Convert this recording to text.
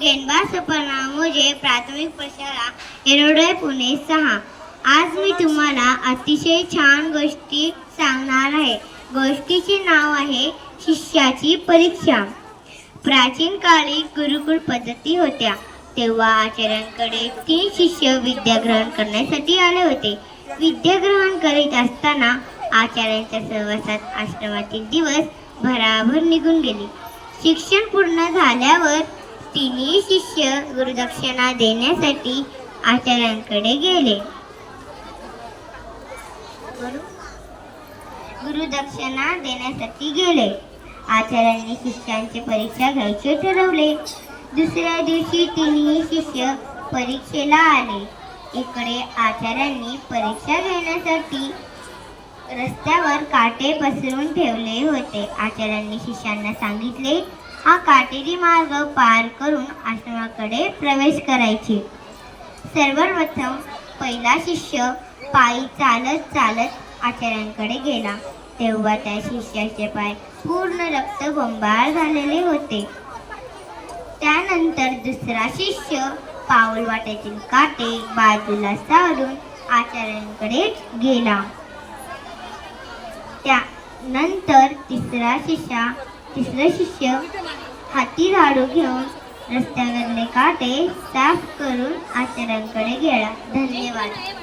गेनबा सपना मोजे प्राथमिक प्रशाला एरोडे पुणे सहा. आज मी तुम्हाला अतिशय छान गोष्टी सांगणार आहे. गोष्टीचे नाव आहे शिष्याची परीक्षा. प्राचीन काळी गुरुकुल पद्धती होत्या. तेव्हा आचार्यांकडे तीन शिष्य विद्या ग्रहण करण्यासाठी आले होते. विद्या ग्रहण करीत असताना आचार्यांच्या सहवासात आश्रमातील दिवस भराभर निघून गेले. शिक्षण पूर्ण झाल्यावर तिन्ही शिष्य गुरुदक्षिणा देण्यासाठी आचार्यांकडे गेले. गुरु गुरुदक्षिणा देण्यासाठी गेले. आचार्यांनी शिष्यांची परीक्षा घ्यायचे ठरवले. दुसऱ्या दिवशी तिन्ही शिष्य परीक्षेला आले. इकडे आचार्यांनी परीक्षा घेण्यासाठी रस्त्यावर काटे पसरून ठेवले होते. आचार्यांनी शिष्यांना सांगितले हा काटेरी मार्ग पार करून आश्रमाकडे प्रवेश करायचे. सर्वप्रथम पहिला शिष्य पायी चालत चालत आचार्यांकडे गेला. तेव्हा त्या शिष्याचे पाय पूर्ण रक्तबंबाळ झालेले होते. त्यानंतर दुसरा शिष्य पाऊल वाट्यातील काटे बाजूला सारून आचार्यांकडे गेला. त्यानंतर तिसरा शिष्या तिसरं शिष्य हाती झाडू घेऊन रस्त्यावरले काटे साफ करून आचार्यांकडे गेला. धन्यवाद.